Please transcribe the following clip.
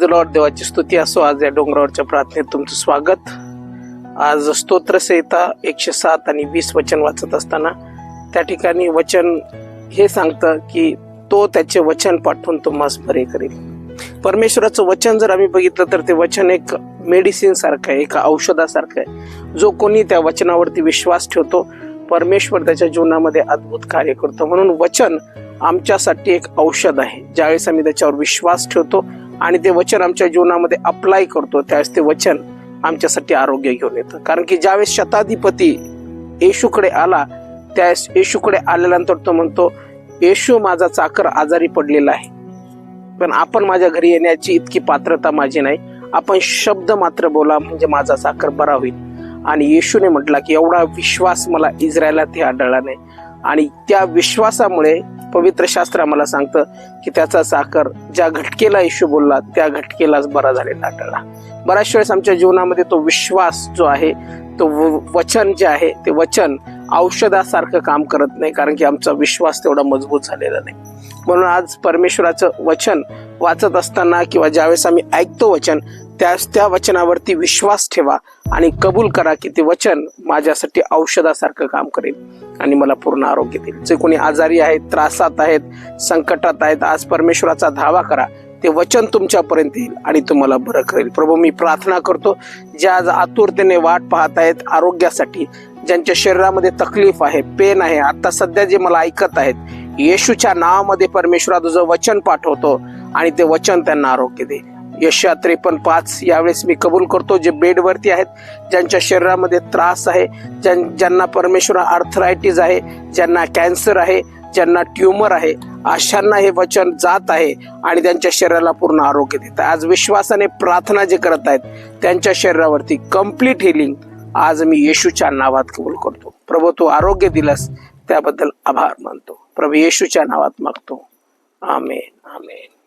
Lord देवाची स्तुती असो. आज या डोंगरावरच्या प्रार्थनेत तुमचं स्वागत. आज स्तोत्र संहिता एकशे सात आणि वीस वचन वाचत असताना त्या ठिकाणी वचन हे सांगतं की तो त्याचे वचन पाठवून तुम्हास बरे करेल. परमेश्वराचं वचन जर आम्ही बघितलं तर ते वचन एक मेडिसिन सारखं आहे एका औषधासारखं आहे. जो कोणी त्या वचनावरती विश्वास ठेवतो परमेश्वर त्याच्या जीवनामध्ये अद्भुत कार्य करतो. म्हणून वचन आमच्यासाठी एक औषध आहे. ज्यावेळेस आम्ही त्याच्यावर विश्वास ठेवतो आणि ते वचन आमच्या जीवनामध्ये अप्लाय करतो. त्यावेळेस ते वचन आमच्यासाठी आरोग्य घेऊन येतं. कारण की ज्यावेळेस शताधिपती येशूकडे आला त्यावेळेस येशूकडे आल्यानंतर तो म्हणतो येशू माझा चाकर आजारी पडलेला आहे. पण आपण माझ्या घरी येण्याची इतकी पात्रता माझी नाही. आपण शब्द मात्र बोला म्हणजे माझा चाकर बरा होईल. आणि येशूने म्हटला की एवढा विश्वास मला इस्रायलात हे आढळला नाही. आणि त्या विश्वासामुळे पवित्र शास्त्र आम्हाला सांगतं की त्याचा साखर ज्या घटकेला येशू बोलला त्या घटकेलाच बरा झालेला आढळला बऱ्याच वेळेस आमच्या जीवनामध्ये तो विश्वास जो आहे तो व- वचन जे आहे ते वचन औषधासारखं काम करत नाही कारण की आमचा विश्वास तेवढा मजबूत झालेला नाही. म्हणून आज परमेश्वराचं वचन वाचत असताना किंवा ज्यावेळेस आम्ही ऐकतो वचन त्यास त्या वचनावरती विश्वास ठेवा आणि कबूल करा की ते वचन माझ्यासाठी औषधासारखं काम करेल आणि मला पूर्ण आरोग्य देईल. जे कोणी आजारी आहेत त्रासात आहेत संकटात आहेत आज परमेश्वराचा धावा करा. ते वचन तुमच्यापर्यंत येईल आणि तुम्हाला बरं करेल. प्रभू मी प्रार्थना करतो ज्या आज आतुरतेने वाट पाहत आहेत आरोग्यासाठी ज्यांच्या शरीरामध्ये तकलीफ आहे पेन आहे आता सध्या जे मला ऐकत आहेत येशूच्या नावामध्ये परमेश्वरा तुझं वचन पाठवतो आणि ते वचन त्यांना आरोग्य दे. यशया त्रेपन्न पाच यावेळेस मी कबूल करतो जे बेडवरती आहेत ज्यांच्या शरीरामध्ये त्रास आहे ज्यां ज्यांना परमेश्वर आर्थरायटीज आहे ज्यांना कॅन्सर आहे ज्यांना ट्युमर आहे अशांना हे वचन जात आहे आणि त्यांच्या शरीराला पूर्ण आरोग्य देत आहे. आज विश्वासाने प्रार्थना जे करत आहेत त्यांच्या शरीरावरती कंप्लीट हिलिंग आज मी येशूच्या नावात कबूल करतो. प्रभू तू आरोग्य दिलंस त्याबद्दल आभार मानतो. प्रभू येशूच्या नावात मागतो. आमेन आमेन.